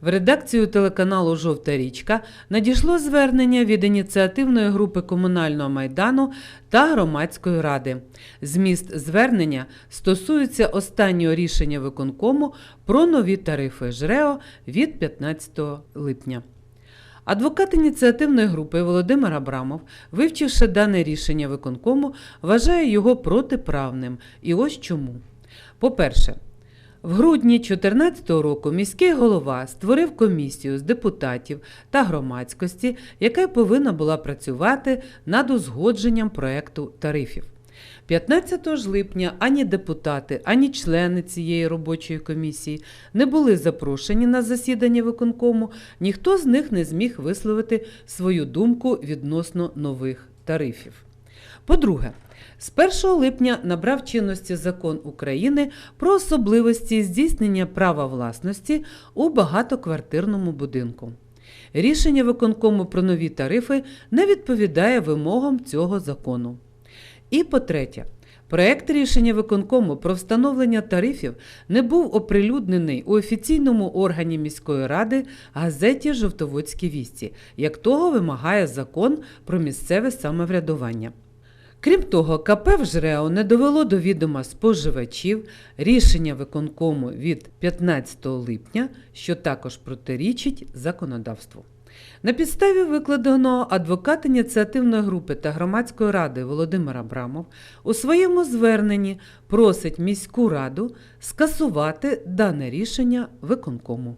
В редакцію телеканалу Жовта річка надійшло звернення від ініціативної групи комунального майдану та громадської ради. Зміст звернення стосується останнього рішення виконкому про нові тарифи ЖРЕО від 15 липня. Адвокат ініціативної групи Володимир Абрамов, вивчивши дане рішення виконкому, вважає його протиправним. І ось чому. По-перше, в грудні 2014 року міський голова створив комісію з депутатів та громадськості, яка повинна була працювати над узгодженням проекту тарифів. 15 ж липня ані депутати, ані члени цієї робочої комісії не були запрошені на засідання виконкому, ніхто з них не зміг висловити свою думку відносно нових тарифів. По-друге, з 1 липня набрав чинності закон України про особливості здійснення права власності у багатоквартирному будинку. Рішення виконкому про нові тарифи не відповідає вимогам цього закону. І по-третє, проект рішення виконкому про встановлення тарифів не був оприлюднений у офіційному органі міської ради газеті Жовтоводські вісті, як того вимагає закон про місцеве самоврядування. Крім того, КП в ЖРЕО не довело до відома споживачів рішення виконкому від 15 липня, що також протирічить законодавству. На підставі викладеного адвокат ініціативної групи та громадської ради Володимир Абрамов у своєму зверненні просить міську раду скасувати дане рішення виконкому.